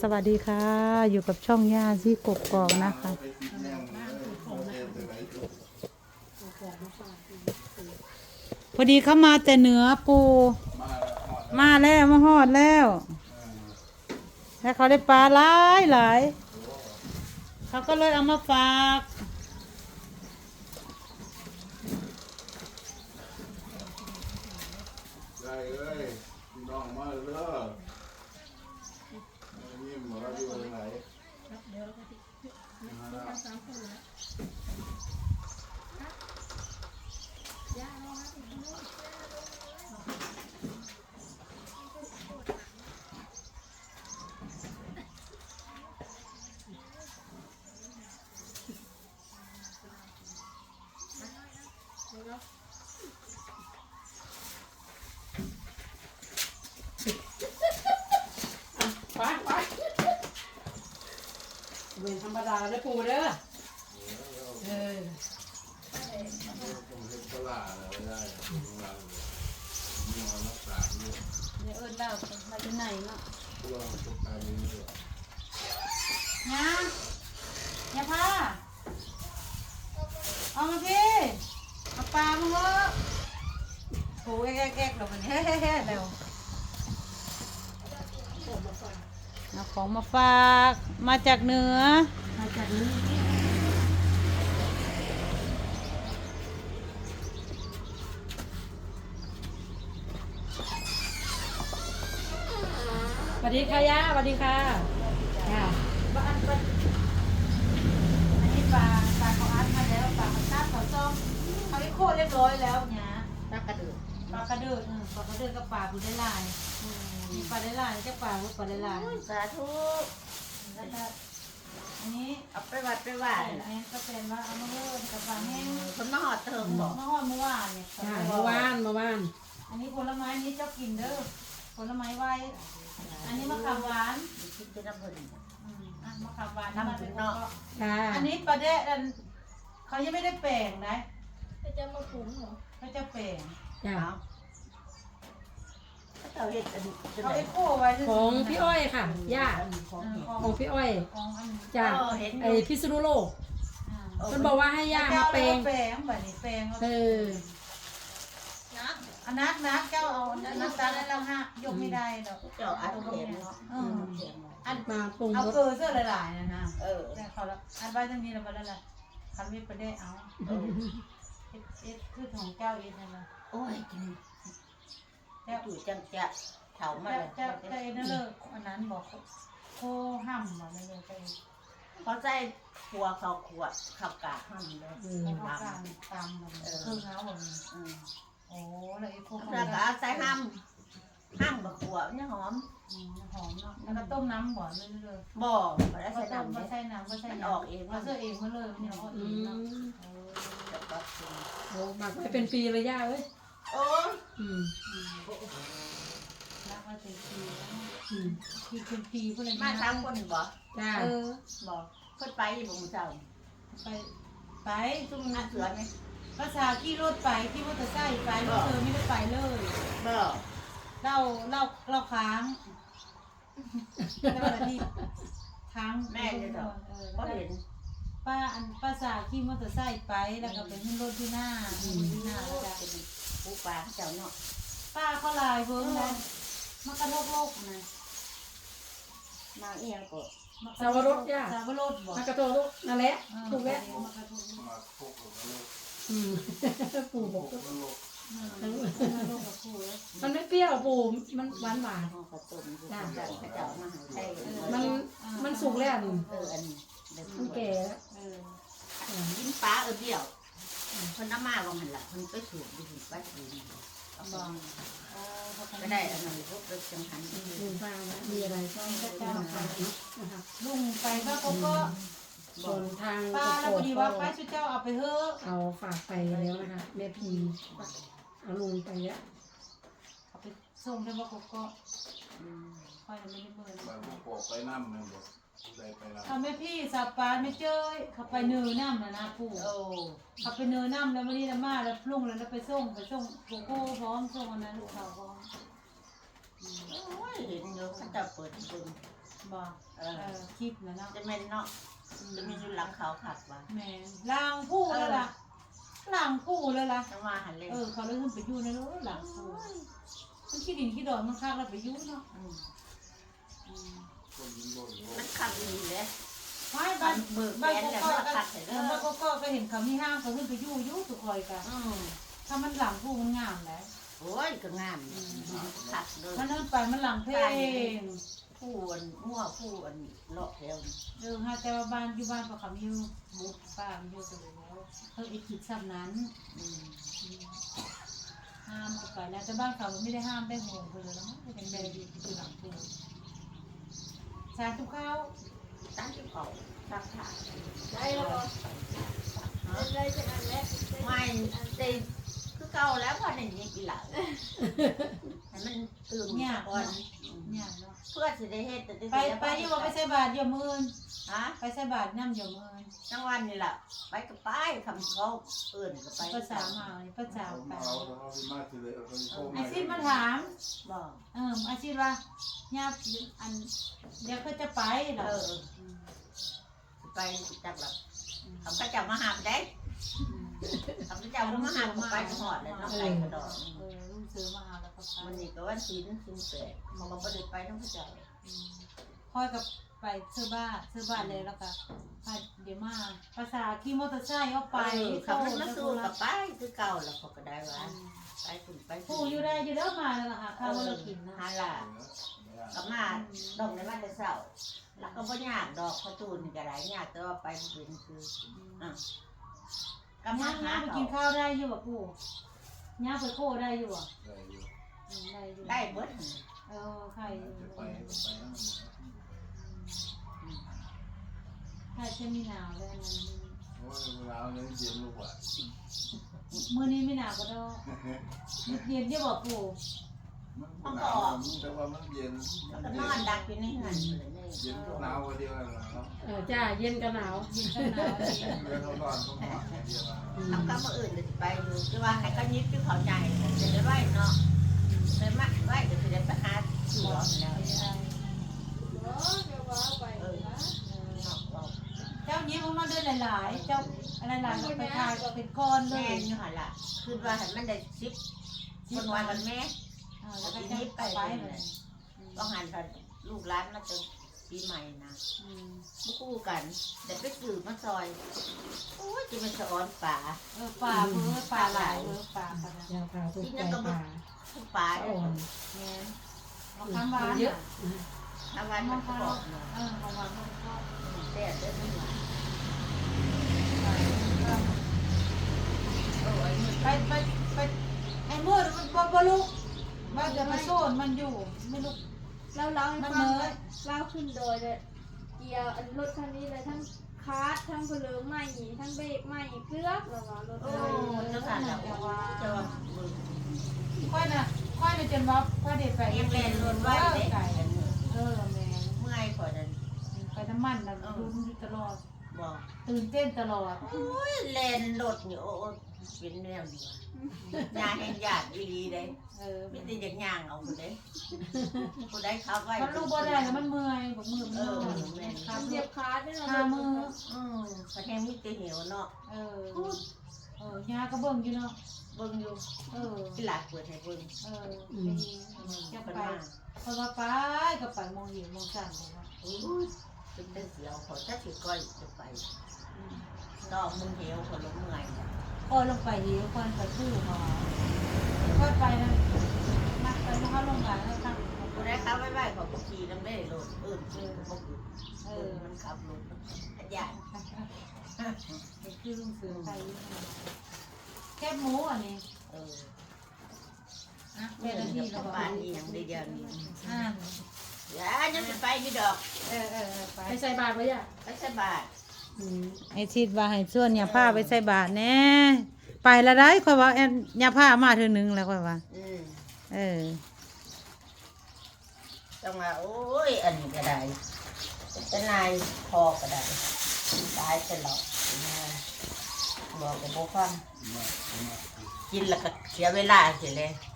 สวัสดีค่ะ อยู่กับช่องย่าที่กบกอกนะคะ พอดีเขามาแต่เหนือปู มาแล้วมาหอดแล้ว แล้วเขาได้ปลาหลายหลายเขาก็เลยเอามาฝากได้เลยน้องมาเด้อ ยิ้มหมออยู่ไหนไปไปเวนธรรมดาได้อปูเด้อเออต้องเห็นตลาดแล้วได้ ตรงหลังมีหมอรักษาอยู่เดี๋ยวเอิญเล่ามาที่ไหนเนาะตัวตกตามนี้เลยยาย่าพาเอามาพี่เอาปลามาเถอะโอ้ยแอ๊กแอ๊กๆๆเรามันเฮ้เฮ้เฮ้เร็ว เอาของมาฝากมาจากเหนือ มาจากนี้สวัสดีค่ะย่าสวัสดีค่ะย่าบ้านบ้านอันนี้ปลาปลาเขาอัดมาแล้วปลาเขาตัดเขาซ่อมเขาได้โคตรเรียบร้อยแล้วเนี่ยตักกระดูกปลากระเดิดเออปลากระเดิดกับปลาบุได้ลายมี ปลาได้ลายแค่ปลาบุปลาได้ลายสาธุแล้วก็อันนี้เอาไปวัดไปไหว้อันนี้ก็เป็นว่าเอามาเพิ่มกับปลาแห้งคนมาหอดเติมบอกเมื่อวานเมื่อวานเนี่ยจ้าเมื่อวานเมื่อวาน อันนี้ผลไม้นี้เจ้ากินเด้อผลไม้ไว้อันนี้มะขามหวานคิดจะน้ำเพิ่นอืมอะมะขามหวานน้ำถึงเนาะจ้าอันนี้ปลาแดะอันเขายังไม่ได้แปลงนะจะมาถุงเหรอเขาจะแปลงจ้าถ้า เราเห็ดอันนี้จะเขาได้ไอ้โค้ไว้ซื่ของพี่อ้อยค่ะย่าของเออเห็ดของของพี่อ้อยของอันนี้จ้าเออเห็นอยู่ไอพิษณุโลกอ่ามันบอกว่าให้ย่ามาแปลงแปลงแบบนี้แปลงเออนักอันนักนักเจ้าเอาน้ำตาลแล้วเราฮะยกไม่ได้ดอกเจ้าอัดเข็มเนาะเอออันมาปรุงเอารสเกลือเสื้อหลายๆนะนะเออแต่เขาละอันไว้ตรงนี้เราไปแล้วล่ะคันไม่ไปได้เอาเออเอ็ดเอ็ดคือของเจ้าเอ็ดนั่นแหละโอ้ยกิน เจ้าจู่จังจะเถามาเลยจ้าเจ้าเอ็ดนั่นเลยอันนั้นบอกโคห้ำบอกนั่นเลยเจ้าเขาใส่ขัวเขาขวดข้าวกาห้ำเลยอืโคมข้าวกลางตำมันเครื่องเท้าแบบอืมโอ้แล้วไอ้โคข้าวแล้วก็ใส่ห้ำห้ำบะขัวเนี่ยหอมหอมเนาะแล้วก็ต้มน้ำบ่อเลยเลยบ่บ่ได้ก็ใส่น้ำก็ใส่น้ำก็ใส่ออกเองเราเสื้อเองมาเลยเนี่ยเขาเองเนาะโอ้หมักไว้เป็นปีเลยย่าเอ้ยโอ้ แล้วอืมปีเป็นปีเพื่อนมาสามคนบ่จ้าเออบอกเพิ่นไปบ่มื้อเช้าไปไปซุ่มนักเสือไหมภาษาขี่รถไปขี่มอเตอร์ไซค์ไปรถเธอไม่ได้ไปเลยบ่เล่าเล่าเล่าค้างแล้ววันที่ค้างแม่จะดอกเออบ่เห็นป้าอันภาษาขี่มอเตอร์ไซค์ไปแล้วก็ไปขึ้นรถที่หน้าที่หน้าแล้วก็เป็นผู้ปลาเจ้าเนาะป้าเขาลายเบิ้งเลยมากระโลกโลกนะ มาเอียงก็สาวรสย่าสาวรสบอกมากระโตลูกนั่นแหละถูกแล้วมากระโลกมาพกกับลูกอืมปู่บอกพกกับลูกโลกกับคู่แล้วมันไม่เปรี้ยวปู่มันหวานหวานห้องกระตุ้นอยู่ข้างกันเขาเจ้ามาให้ใช้ๆมันมันสุกแล้วนี่เอออันนี้เดี๋ยวมันแก่แล้วเออกินปลาเออเดียวเพิ่นน้ำมาลงหันละเพิ่นไปสูบอยู่ไปสูบเอา บองก็ได้อันนั้นพวกเด็กจังหันลุงป้านะมีอะไรก็จะมาฝากนะคะลุงไปก็เขาก็ส่วนทางป้าแล้วพอดีว่าป้าชุดเจ้าเอาไปเถอะเอาฝากไปแล้วนะคะแม่พีเอาลุงไปแล้วเอาไปส่งได้ว่าเขาก็ค่อยไม่ได้เบิร์มาพวกอกไปน้ำมันบอก ได้ไปน้ำทำให้พี่สับปานไม่เจอเขาไปเนินน้ำนะนะปู่โอ้เขาไปเนินน้ำแล้ววันนี้ละมาแล้วลุงแล้วไปส่งไปส่งโกโก้พร้อมส่งอันนั้นลูกเขาพร้อมโอ้ยเห็นอยู่เขาเจ้าเปิดเบิ่งอบอกเอเอออคลิปนะเนาะจะแม่นเนาะจะมีอยู่หลังเขาขัดว่าแม่นลางผู้เลยล่ะลางผู้เลยล่ะจังว่าหันเลยเออเขาเลยขึ้นไปอยู่ในรถหลังผู้มันขี้ดินขี้ดอนมันคักแล้วไปอยู่เนาะมอืมคนยิงโดนโดนมันขัดดีเลยไม่บ้านเบิกแบบ้านนก็แล้วก็มันขัดเสร็จเอแล้วอบ้านก็ก็ก็เห็นเขามีห้างเขาขึ้นไปอยู่อยู่สุคอยกันอืมถ้ามันหลังผู้มันงามแหละโอ้ยก็งามขัดเลยมันเดินไปมันหลังเพลงผู้อันมั่วผู้อันเลาะแล้วเดินหาแต่ว่าบ้านอยู่บ้านก็เขามีอยู่บุกป้ามีอยู่กันแล้วเอออีกขีดซ้ำนั้นอืมห้ามเอาไปแล้วแต่บ้านเขาไม่ได้ห้ามได้งงไปเลยแล้วมันเป็นแบบดีคือหลังผู้สาธุข้าวตั้งที่เขา สักผ้าได้แล้วบ่ได้จากนั้นแหละไม่ได้คือเก่าแล้วพอในนี้กี่หลังให้มันตื่นยากก่อนเนาะยากเนาะเพื่อสิได้เฮ็ดแต่ไปไปอยู่ว่าไปใส่บาตรเดี๋ยวมือนฮะไปใส่บาตรน้ำเดี๋ยวมือนจังวันนี่ล่ะไปกับไปคำเขาเอื่นกับไปภาษามาเลยภาษาเอาไปเอาเอาที่มาทีเลยเอาคนโค้งไอซิดมาถามบอกเอออาชีพว่าญาติอันเดี๋ยวก็จะไปเหรเอ ออไปจักหลับคำพระเจ้ามาหาบได้คำพระเจ้ามาหาบก็ไปหอดเลยเน้องไปกระดอกเออลุงซื้อมาเอาแล้วก็ไปมันนี่ก็วันศีลศีลแปดเขาก็บ่ได้ไปน้องพระเจ้าอืมค่อยกับไปเสื้อบ้านเสื้อบ้านเลยแล้วก็ไปเดี๋ยวมาภาษาขี่มอเตอร์ไซค์เอาไปไปคำมันมาสู้กับไปคือเก่าแล้วเขาก็ได้ว่าไปคุณไปผู้อยู่ได้อยู่แล้วมาแล้วก็หาข้าวมาเรากินนะฮาล่ะ ก็มาดอกในวันแต่เสาร์แล้วก็บ่ยากดอกเขาตูนก็ได้ยากแต่ว่าไปบ่เป็นคืออะก็มาย่างหาย่างไปเขากินข้าวได้อยู่อะปู่ย่างไปโคได้อยู่อะได้อยู่อืมได้อยู่ได้เบิดหั่นเออใครจะไปก็ไปนั่นใครจะมีหนาวได้นั้นเพราะว่าเวลาเนี่ยเย็นลูกอะมื้อนี้ไม่หนาวก็ได้เย็นจะบอกปู่ มันหนาวแต่ว่ามันเย็นแล้วก็นอนดักอยู่ในหันเลยนี่เย็นก็หนาวเดียวกันเนาะเออจ้าเย็นกับหนาวเย็นก็หนาวเรือเขานอนเขาหอนเดียวกันอืมทำกับมาอื่นเลยไปอยู่คือว่าให้เขายิบที่เขาใหญ่จะได้ไหวเนาะได้มัดไหวก็จะได้ไปหาหัวแล้วเนาะเดี๋ยวว่าไปนะเนาะเราเจ้านี้มันมาเดินหลายๆ เจ้าอะไรหลายๆไปทายก็เป็นก้อนเลแม่ยอยู่หันละคือว่าให้มันได้สิบคนวันวันแม่ แล้วก็จะไปไปเลยต้องหันกันลูกร้านมาจนปีใหม่นะอืมบุคู่กันเดี๋ยวไปสืบมาซอยโอ้ยจะเป็นสะออนป่าเออป่าเพื่อป่าหลายเออป่าป่าอยาพาทุกใจป่าทุกป่าอ่เนี่ยอนแม่มะขามหวานเยอะทำงานมันก็บอกเนาะเออของหวานมันก็แต่เดินไม่ไหวไปไปไปไอ้มืดมันบ่บ่ลุกว่าจะมาโซ นมันอยู่ไม่ลุกเราเล่าให้ฟังเนยเล่าขึ้นโดยเลยเกียร์อันรถคันนี้เลยทั้งคาร์ททั้งเพลิงใหม่ทั้งเบรกใหม่เกือบแล้วว่ารถโอ้ใหม่เจ้าสันแล้วว่ามือค่อยนะค่อยน่ะจนว่าค่อยได้ไปยังเล่นรถไว้เด็กไก่เออแม่เมื่อยกว่านั้นไปน้ำมันน่ะลุ้นอยู่ตลอดบอกตื่นเต้นตลอดโอ้ยเลนรถนี่โอ้ เป็นแนวดียาแห่งญาติดีเลยเออไม่ได้ยังย่างเอาคนเด้คนได้เขาไว้มันลูกบ่ได้แล้วมันเมื่อยบอกมือมันเออเมื่อยแม่ครับเสียบคาร์ทด้วยนะคามืออืมเขาแทงมีแต่เหนียวเนาะเออเออยาก็เบิ่งอยู่เนาะเบิ่งอยู่เออที่หลักเปิดให้เบิ่งเออไปจะเป็นไปมาเพราะว่าไปก็ไปมองเห็นมองสั่นเลยว่าอุ้ยเป็นแต่เสียวเขาถ้าสิก้อยจะไปดอกมึงเหวคนละเมื่อย พอลงไปเหี่ยวคนไปทู่หอค่อยไปนะนักไปแล้วเขาลงมาแล้วตั้งคนได้ขับไว้ไว้เขาก็ขี่น้ำได้รถเอิ้นชื่อบ่คือเอเอออมันขับรถอาญาเป็นคือลุงเสือไปแคบหมูอันนี้เอออะแม่เป็นละนาทีทีเราแล้วบ้าบ้านนนี่ยังได้เดียวนี้อ่าอย่ายังสิไปนี่ดอก เออเออไปไปใส่บาตรไว้อะไปใส่บาทอืม ไอชิดว่าให้ส่วนยาผ้าไปใส่บาทแน่ไปละได้ค่อยว่าแอนยาผ้ามาเทื่อนึงแล้วค่อยว่าอืมเออต้องมาโอ้ยอันนี้ก็ได้เป็นนายพอก็ได้ตายไปหรอกบอกกับโบฟังมามากินแล้วก็เสียเวลาเสียเลยเ